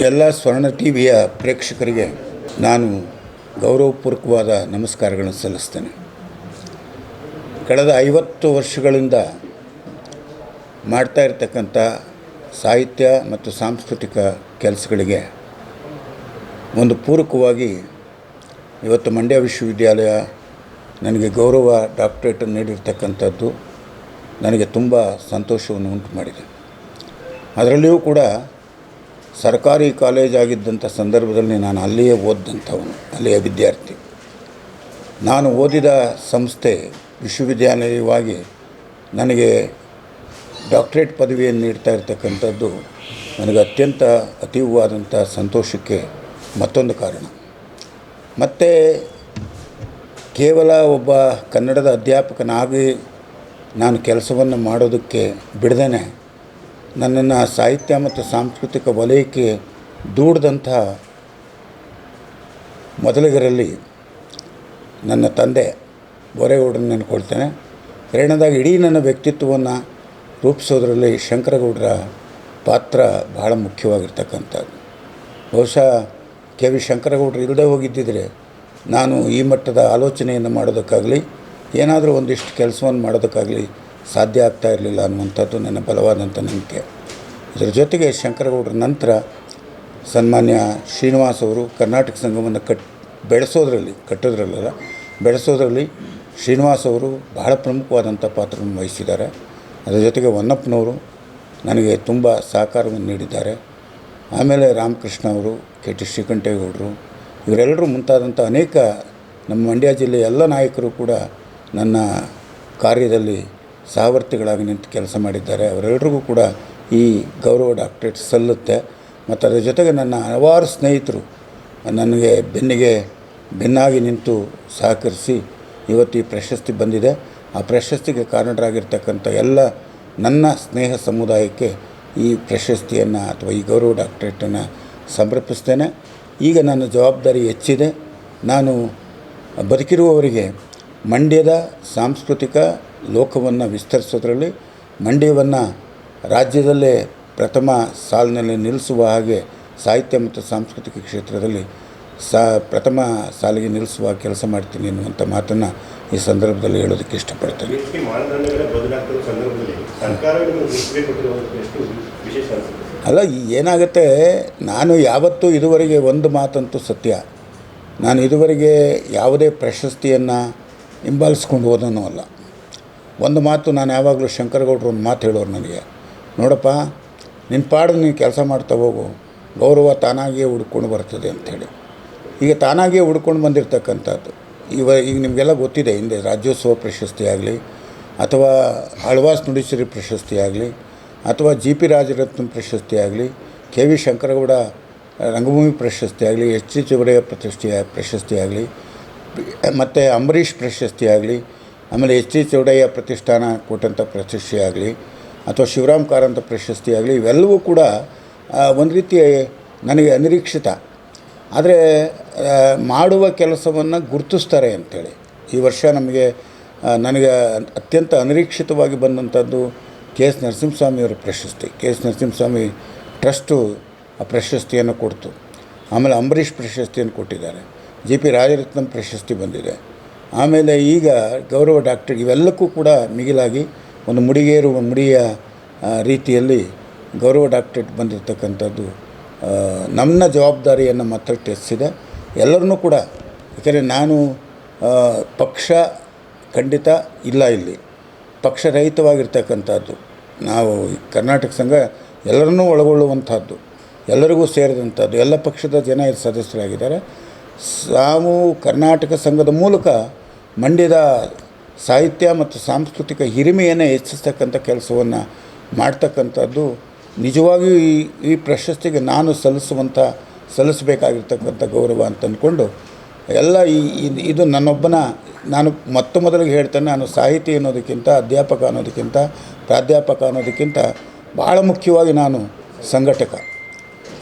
ಎಲ್ಲ ಸ್ವರ್ಣ ಟಿ ವಿಯ ಪ್ರೇಕ್ಷಕರಿಗೆ ನಾನು ಗೌರವಪೂರ್ವಕವಾದ ನಮಸ್ಕಾರಗಳನ್ನು ಸಲ್ಲಿಸ್ತೇನೆ. ಕಳೆದ ಐವತ್ತು ವರ್ಷಗಳಿಂದ ಮಾಡ್ತಾ ಇರತಕ್ಕಂಥ ಸಾಹಿತ್ಯ ಮತ್ತು ಸಾಂಸ್ಕೃತಿಕ ಕೆಲಸಗಳಿಗೆ ಒಂದು ಪೂರಕವಾಗಿ ಇವತ್ತು ಮಂಡ್ಯ ವಿಶ್ವವಿದ್ಯಾಲಯ ನನಗೆ ಗೌರವ ಡಾಕ್ಟ್ರೇಟ್ ನೀಡಿರ್ತಕ್ಕಂಥದ್ದು ನನಗೆ ತುಂಬ ಸಂತೋಷವನ್ನು ಉಂಟು ಮಾಡಿದೆ ಅದರಲ್ಲಿಯೂ ಕೂಡ ಸರ್ಕಾರಿ ಕಾಲೇಜ್ ಆಗಿದ್ದಂಥ ಸಂದರ್ಭದಲ್ಲಿ ನಾನು ಅಲ್ಲಿಯೇ ಓದಿದಂಥವನು, ಅಲ್ಲಿಯ ವಿದ್ಯಾರ್ಥಿ. ನಾನು ಓದಿದ ಸಂಸ್ಥೆ ವಿಶ್ವವಿದ್ಯಾಲಯವಾಗಿ ನನಗೆ ಡಾಕ್ಟ್ರೇಟ್ ಪದವಿಯನ್ನು ನೀಡ್ತಾ ಇರತಕ್ಕಂಥದ್ದು ನನಗೆ ಅತ್ಯಂತ ಅತೀವವಾದಂಥ ಸಂತೋಷಕ್ಕೆ ಮತ್ತೊಂದು ಕಾರಣ. ಮತ್ತು ಕೇವಲ ಒಬ್ಬ ಕನ್ನಡದ ಅಧ್ಯಾಪಕನಾಗಿ ನಾನು ಕೆಲಸವನ್ನು ಮಾಡೋದಕ್ಕೆ ಬಿಡದೇ ನನ್ನನ್ನು ಸಾಹಿತ್ಯ ಮತ್ತು ಸಾಂಸ್ಕೃತಿಕ ವಲಯಕ್ಕೆ ದೂಡಿದಂಥ ಮೊದಲಿಗರಲ್ಲಿ ನನ್ನ ತಂದೆ ಬೋರೇಗೌಡರನ್ನ ನೆನ್ಕೊಳ್ತೇನೆ ಎರಡನೇದಾಗಿ ಇಡೀ ನನ್ನ ವ್ಯಕ್ತಿತ್ವವನ್ನು ರೂಪಿಸೋದರಲ್ಲಿ ಶಂಕರಗೌಡರ ಪಾತ್ರ ಬಹಳ ಮುಖ್ಯವಾಗಿರ್ತಕ್ಕಂಥದ್ದು. ಬಹುಶಃ ಕೆ ವಿ ಶಂಕರಗೌಡರು ಇಲ್ಲದೆ ಹೋಗಿದ್ದಿದ್ರೆ ನಾನು ಈ ಮಟ್ಟದ ಆಲೋಚನೆಯನ್ನು ಮಾಡೋದಕ್ಕಾಗಲಿ, ಏನಾದರೂ ಒಂದಿಷ್ಟು ಕೆಲಸವನ್ನು ಮಾಡೋದಕ್ಕಾಗಲಿ ಸಾಧ್ಯ ಆಗ್ತಾ ಇರಲಿಲ್ಲ ಅನ್ನುವಂಥದ್ದು ನನ್ನ ಬಲವಾದಂಥ ನಂಬಿಕೆ. ಇದರ ಜೊತೆಗೆ ಶಂಕರಗೌಡರ ನಂತರ ಸನ್ಮಾನ್ಯ ಶ್ರೀನಿವಾಸ್ ಅವರು ಕರ್ನಾಟಕ ಸಂಘವನ್ನು ಕಟ್, ಬೆಳೆಸೋದ್ರಲ್ಲಿ ಕಟ್ಟೋದ್ರಲ್ಲ ಬೆಳೆಸೋದ್ರಲ್ಲಿ ಶ್ರೀನಿವಾಸ್ ಅವರು ಬಹಳ ಪ್ರಮುಖವಾದಂಥ ಪಾತ್ರವನ್ನು ವಹಿಸಿದ್ದಾರೆ. ಅದರ ಜೊತೆಗೆ ಹೊನ್ನಪ್ಪನವರು ನನಗೆ ತುಂಬ ಸಹಕಾರವನ್ನು ನೀಡಿದ್ದಾರೆ. ಆಮೇಲೆ ರಾಮಕೃಷ್ಣ ಅವರು, ಕೆ ಟಿ ಶ್ರೀಕಂಠೇಗೌಡರು, ಇವರೆಲ್ಲರೂ ಮುಂತಾದಂಥ ಅನೇಕ ನಮ್ಮ ಮಂಡ್ಯ ಜಿಲ್ಲೆಯ ಎಲ್ಲ ನಾಯಕರು ಕೂಡ ನನ್ನ ಕಾರ್ಯದಲ್ಲಿ ಸಹವರ್ತಿಗಳಾಗಿ ನಿಂತು ಕೆಲಸ ಮಾಡಿದ್ದಾರೆ. ಅವರೆಲ್ಲರಿಗೂ ಕೂಡ ಈ ಗೌರವ ಡಾಕ್ಟ್ರೇಟ್ ಸಲ್ಲುತ್ತೆ. ಮತ್ತು ಅದರ ಜೊತೆಗೆ ನನ್ನ ಹಲವಾರು ಸ್ನೇಹಿತರು ನನಗೆ ಬೆನ್ನಿಗೆ ಬೆನ್ನಾಗಿ ನಿಂತು ಸಹಕರಿಸಿ ಇವತ್ತು ಈ ಪ್ರಶಸ್ತಿ ಬಂದಿದೆ. ಆ ಪ್ರಶಸ್ತಿಗೆ ಕಾರಣರಾಗಿರ್ತಕ್ಕಂಥ ಎಲ್ಲ ನನ್ನ ಸ್ನೇಹ ಸಮುದಾಯಕ್ಕೆ ಈ ಪ್ರಶಸ್ತಿಯನ್ನು ಅಥವಾ ಈ ಗೌರವ ಡಾಕ್ಟ್ರೇಟನ್ನು ಸಮರ್ಪಿಸ್ತೇನೆ. ಈಗ ನನ್ನ ಜವಾಬ್ದಾರಿ ಹೆಚ್ಚಿದೆ. ನಾನು ಬದುಕಿರುವವರಿಗೆ ಮಂಡ್ಯದ ಸಾಂಸ್ಕೃತಿಕ ಲೋಕವನ್ನು ವಿಸ್ತರಿಸೋದ್ರಲ್ಲಿ ಮಂಡ್ಯವನ್ನು ರಾಜ್ಯದಲ್ಲೇ ಪ್ರಥಮ ಸಾಲಿನಲ್ಲಿ ನಿಲ್ಲಿಸುವ ಹಾಗೆ ಸಾಹಿತ್ಯ ಮತ್ತು ಸಾಂಸ್ಕೃತಿಕ ಕ್ಷೇತ್ರದಲ್ಲಿ ಸಾ ಪ್ರಥಮ ಸಾಲಿಗೆ ನಿಲ್ಲಿಸುವ ಕೆಲಸ ಮಾಡ್ತೀನಿ ಅನ್ನುವಂಥ ಮಾತನ್ನು ಈ ಸಂದರ್ಭದಲ್ಲಿ ಹೇಳೋದಕ್ಕೆ ಇಷ್ಟಪಡ್ತೇನೆ. ಅಲ್ಲ ಏನಾಗುತ್ತೆ ನಾನು ಯಾವತ್ತೂ ಇದುವರೆಗೆ ಒಂದು ಮಾತಂತೂ ಸತ್ಯ. ನಾನು ಇದುವರೆಗೆ ಯಾವುದೇ ಪ್ರಶಸ್ತಿಯನ್ನು ಹಿಂಬಾಲಿಸ್ಕೊಂಡು ಹೋದನೂ ಅಲ್ಲ. ಒಂದು ಮಾತು ನಾನು ಯಾವಾಗಲೂ ಶಂಕರಗೌಡರು ಒಂದು ಮಾತು ಹೇಳೋರು ನನಗೆ. ನೋಡಪ್ಪ ನಿನ್ನ ಪಾಡು ನೀನು ಕೆಲಸ ಮಾಡ್ತಾ ಹೋಗು, ಗೌರವ ತಾನಾಗಿಯೇ ಹುಡ್ಕೊಂಡು ಬರ್ತದೆ ಅಂಥೇಳಿ. ಈಗ ತಾನಾಗಿಯೇ ಹುಡ್ಕೊಂಡು ಬಂದಿರತಕ್ಕಂಥದ್ದು. ಇವ, ಈಗ ನಿಮಗೆಲ್ಲ ಗೊತ್ತಿದೆ, ಹಿಂದೆ ರಾಜ್ಯೋತ್ಸವ ಪ್ರಶಸ್ತಿ ಆಗಲಿ, ಅಥವಾ ಆಳ್ವಾಸ್ ನುಡಿಸಿರಿ ಪ್ರಶಸ್ತಿ ಆಗಲಿ, ಅಥವಾ ಜಿ ಪಿ ರಾಜರತ್ನ ಪ್ರಶಸ್ತಿ ಆಗಲಿ, ಕೆ ವಿ ಶಂಕರಗೌಡ ರಂಗಭೂಮಿ ಪ್ರಶಸ್ತಿ ಆಗಲಿ ಎಚ್ ಡಿ ಚೌಡಯ್ಯ ಪ್ರತಿಷ್ಠೆಯ ಪ್ರಶಸ್ತಿ ಆಗಲಿ, ಮತ್ತು ಅಂಬರೀಷ್ ಪ್ರಶಸ್ತಿ ಆಗಲಿ ಆಮೇಲೆ ಎಚ್ ಡಿ ಚೌಡಯ್ಯ ಪ್ರತಿಷ್ಠಾನ ಕೊಟ್ಟಂಥ ಪ್ರಶಸ್ತಿ ಆಗಲಿ, ಅಥವಾ ಶಿವರಾಮ್ ಕಾರಂತ ಪ್ರಶಸ್ತಿ ಆಗಲಿ, ಇವೆಲ್ಲವೂ ಕೂಡ ಒಂದು ರೀತಿ ನನಗೆ ಅನಿರೀಕ್ಷಿತ. ಆದರೆ ಮಾಡುವ ಕೆಲಸವನ್ನು ಗುರುತಿಸ್ತಾರೆ ಅಂಥೇಳಿ ಈ ವರ್ಷ ನಮಗೆ ನನಗೆ ಅತ್ಯಂತ ಅನಿರೀಕ್ಷಿತವಾಗಿ ಬಂದಂಥದ್ದು ಕೆ ಎಸ್ ನರಸಿಂಹಸ್ವಾಮಿಯವರ ಪ್ರಶಸ್ತಿ. ಕೆ ಎಸ್ ನರಸಿಂಹಸ್ವಾಮಿ ಟ್ರಸ್ಟು ಆ ಪ್ರಶಸ್ತಿಯನ್ನು ಕೊಡ್ತು. ಆಮೇಲೆ ಅಂಬರೀಷ್ ಪ್ರಶಸ್ತಿಯನ್ನು ಕೊಟ್ಟಿದ್ದಾರೆ. ಜಿ ಪಿ ರಾಜರತ್ನಂ ಪ್ರಶಸ್ತಿ ಬಂದಿದೆ. ಆಮೇಲೆ ಈಗ ಗೌರವ ಡಾಕ್ಟರ್ ಇವೆಲ್ಲಕ್ಕೂ ಕೂಡ ಮಿಗಿಲಾಗಿ ಒಂದು ಮುಡಿಗೇರು ಮುಡಿಯ ರೀತಿಯಲ್ಲಿ ಗೌರವ ಡಾಕ್ಟ್ರೇಟ್ ಬಂದಿರತಕ್ಕಂಥದ್ದು ನನ್ನ ಜವಾಬ್ದಾರಿಯನ್ನು ಮತ್ತಷ್ಟು ಹೆಚ್ಚಿದೆ ಎಲ್ಲರನ್ನೂ ಕೂಡ, ಯಾಕೆಂದರೆ ನಾನು ಪಕ್ಷ ಖಂಡಿತ ಇಲ್ಲ ಇಲ್ಲಿ. ಪಕ್ಷರಹಿತವಾಗಿರ್ತಕ್ಕಂಥದ್ದು ನಾವು ಕರ್ನಾಟಕ ಸಂಘ ಎಲ್ಲರನ್ನೂ ಒಳಗೊಳ್ಳುವಂಥದ್ದು, ಎಲ್ಲರಿಗೂ ಸೇರಿದಂಥದ್ದು, ಎಲ್ಲ ಪಕ್ಷದ ಜನ ಸದಸ್ಯರಾಗಿದ್ದಾರೆ. ನಾವು ಕರ್ನಾಟಕ ಸಂಘದ ಮೂಲಕ ಮಂಡ್ಯದ ಸಾಹಿತ್ಯ ಮತ್ತು ಸಾಂಸ್ಕೃತಿಕ ಹಿರಿಮೆಯನ್ನು ಹೆಚ್ಚಿಸ್ತಕ್ಕಂಥ ಕೆಲಸವನ್ನು ಮಾಡ್ತಕ್ಕಂಥದ್ದು ನಿಜವಾಗಿಯೂ ಈ ಈ ಪ್ರಶಸ್ತಿಗೆ ನಾನು ಸಲ್ಲಿಸುವಂಥ, ಸಲ್ಲಿಸಬೇಕಾಗಿರ್ತಕ್ಕಂಥ ಗೌರವ ಅಂತ ಅಂದ್ಕೊಂಡು ಎಲ್ಲ ಈ ಇದು- ನನ್ನೊಬ್ಬನ, ನಾನು ಮೊತ್ತ ಮೊದಲಿಗೆ ಹೇಳ್ತೇನೆ, ನಾನು ಸಾಹಿತಿ ಅನ್ನೋದಕ್ಕಿಂತ, ಅಧ್ಯಾಪಕ ಅನ್ನೋದಕ್ಕಿಂತ, ಪ್ರಾಧ್ಯಾಪಕ ಅನ್ನೋದಕ್ಕಿಂತ ಭಾಳ ಮುಖ್ಯವಾಗಿ ನಾನು ಸಂಘಟಕ.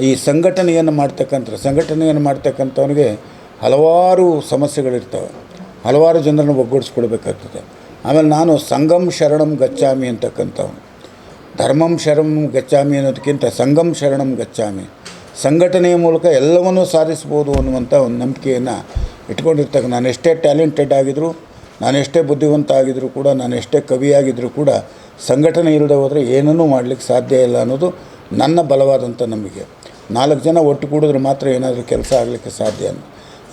ಈ ಸಂಘಟನೆಯನ್ನು ಮಾಡ್ತಕ್ಕಂಥ, ಸಂಘಟನೆಯನ್ನು ಮಾಡ್ತಕ್ಕಂಥವನಿಗೆ ಹಲವಾರು ಸಮಸ್ಯೆಗಳಿರ್ತವೆ. ಹಲವಾರು ಜನರನ್ನು ಒಗ್ಗೂಡಿಸ್ಕೊಳ್ಬೇಕಾಗ್ತದೆ ಆಮೇಲೆ ನಾನು ಸಂಗಮ್ ಶರಣಂ ಗಚ್ಚಾಮಿ ಅಂತಕ್ಕಂಥವನು. ಧರ್ಮಂ ಶರಣಂ ಗಚ್ಚಾಮಿ ಅನ್ನೋದಕ್ಕಿಂತ ಸಂಗಮ್ ಶರಣಂ ಗಚ್ಚಾಮಿ, ಸಂಘಟನೆಯ ಮೂಲಕ ಎಲ್ಲವನ್ನೂ ಸಾಧಿಸ್ಬೋದು ಅನ್ನುವಂಥ ಒಂದು ನಂಬಿಕೆಯನ್ನು ಇಟ್ಕೊಂಡಿರ್ತಕ್ಕ ನಾನು ಎಷ್ಟೇ ಟ್ಯಾಲೆಂಟೆಡ್ ಆಗಿದ್ದರೂ ನಾನು ಎಷ್ಟೇ ಬುದ್ಧಿವಂತ ಆಗಿದ್ದರೂ ಕೂಡ ನಾನು ಎಷ್ಟೇ ಕವಿಯಾಗಿದ್ದರೂ ಕೂಡ ಸಂಘಟನೆ ಇಲ್ಲದೆ ಹೋದರೆ ಏನನ್ನೂ ಮಾಡಲಿಕ್ಕೆ ಸಾಧ್ಯ ಇಲ್ಲ ಅನ್ನೋದು ನನ್ನ ಬಲವಾದಂಥ ನಂಬಿಕೆ. ನಾಲ್ಕು ಜನ ಒಟ್ಟು ಕೂಡಿದ್ರೆ ಮಾತ್ರ ಏನಾದರೂ ಕೆಲಸ ಆಗಲಿಕ್ಕೆ ಸಾಧ್ಯ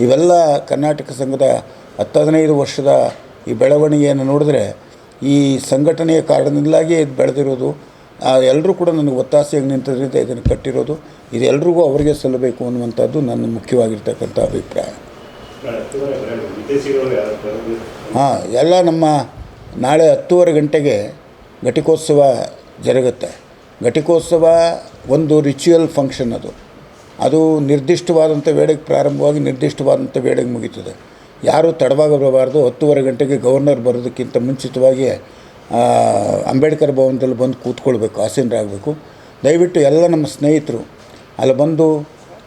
ಇವೆಲ್ಲ ಕರ್ನಾಟಕ ಸಂಘದ ಹತ್ತು ಹದಿನೈದು ವರ್ಷದ ಈ ಬೆಳವಣಿಗೆಯನ್ನು ನೋಡಿದ್ರೆ ಈ ಸಂಘಟನೆಯ ಕಾರಣದಿಂದಾಗಿ ಇದು ಬೆಳೆದಿರೋದು ಎಲ್ಲರೂ ಕೂಡ ನನಗೆ ಒತ್ತಾಸೆಯಾಗಿ ನಿಂತದ್ರಿಂದ ಇದನ್ನು ಕಟ್ಟಿರೋದು ಇದೆಲ್ಲರಿಗೂ ಅವರಿಗೆ ಸಲ್ಲಬೇಕು ಅನ್ನುವಂಥದ್ದು ನನ್ನ ಮುಖ್ಯವಾಗಿರ್ತಕ್ಕಂಥ ಅಭಿಪ್ರಾಯ? ಹಾಂ, ಎಲ್ಲ ನಮ್ಮ ನಾಳೆ ಹತ್ತೂವರೆ ಗಂಟೆಗೆ ಘಟಿಕೋತ್ಸವ ಜರುಗುತ್ತೆ. ಘಟಿಕೋತ್ಸವ ಒಂದು ರಿಚುವಲ್ ಫಂಕ್ಷನ್ ಅದು. ಅದು ನಿರ್ದಿಷ್ಟವಾದಂಥ ವೇಳೆಗೆ ಪ್ರಾರಂಭವಾಗಿ ನಿರ್ದಿಷ್ಟವಾದಂಥ ವೇಳೆಗೆ ಮುಗೀತದೆ. ಯಾರೂ ತಡವಾಗಿ ಬರಬಾರ್ದು ಹತ್ತುವರೆ ಗಂಟೆಗೆ ಗವರ್ನರ್ ಬರೋದಕ್ಕಿಂತ ಮುಂಚಿತವಾಗಿ ಅಂಬೇಡ್ಕರ್ ಭವನದಲ್ಲಿ ಬಂದು ಕೂತ್ಕೊಳ್ಬೇಕು, ಆಸೀನರಾಗಬೇಕು. ದಯವಿಟ್ಟು ಎಲ್ಲ ನಮ್ಮ ಸ್ನೇಹಿತರು ಅಲ್ಲಿ ಬಂದು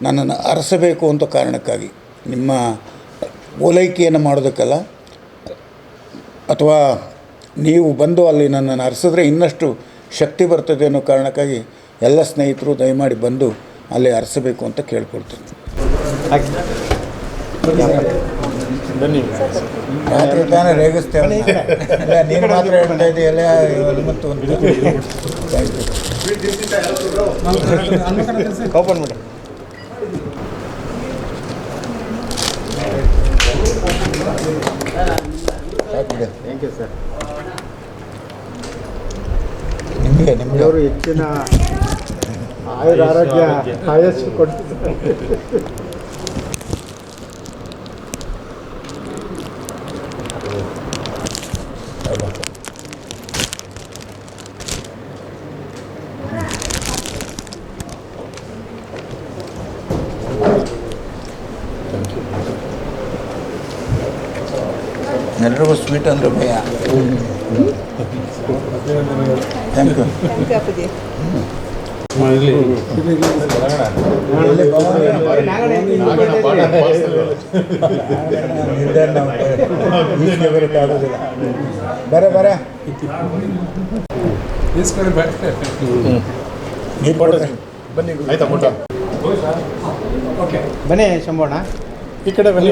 ನನ್ನನ್ನು ಅರಸಬೇಕು ಅಂತ ಕಾರಣಕ್ಕಾಗಿ, ನಿಮ್ಮ ಓಲೈಕೆಯನ್ನು ಮಾಡೋದಕ್ಕಲ್ಲ, ಅಥವಾ ನೀವು ಬಂದು ಅಲ್ಲಿ ನನ್ನನ್ನು ಅರಸಿದ್ರೆ ಇನ್ನಷ್ಟು ಶಕ್ತಿ ಬರ್ತದೆ ಅನ್ನೋ ಕಾರಣಕ್ಕಾಗಿ ಎಲ್ಲ ಸ್ನೇಹಿತರು ದಯಮಾಡಿ ಬಂದು ಅಲ್ಲಿ ಅರಸಬೇಕು ಅಂತ ಕೇಳ್ಕೊಳ್ತೀನಿ. ಬನ್ನಿ. ರಾತ್ರಿ ತಾನೇ ರೇಗಿಸ್ತೇವೆ. ಇಲ್ಲ ನೀನು ಮಾತ್ರ ಹೇಳ್ತಾ ಇದೆಯಲ್ಲ ಮತ್ತು ಒಂದು ಓಪನ್ ಮಾಡಿ. ಸಾಕು ಬಿಡಿ. ಥ್ಯಾಂಕ್ ಯು ಸರ್ ನಿಮಗೆ ನಿಮಗೆ. ದೇವರು ಹೆಚ್ಚಿನ ಆಯುರ ಆರೋಗ್ಯ ಆಯಸ್ಸು ಕೊಡ್ತಿದ್ದಾರೆ ಎಲ್ರಿಗೂ ಸ್ವೀಟ್ ಅಂದ್ರೆ ಭಯ ಥ್ಯಾಂಕ್ ಯು ಬರ ಬರ ನೀರು ಕೊಡ್ರಿ ಆಯ್ತಾ ಫೋಟೋ ಬನ್ನಿ ಶಂಬೋಣ ಈ ಕಡೆ ಬನ್ನಿ.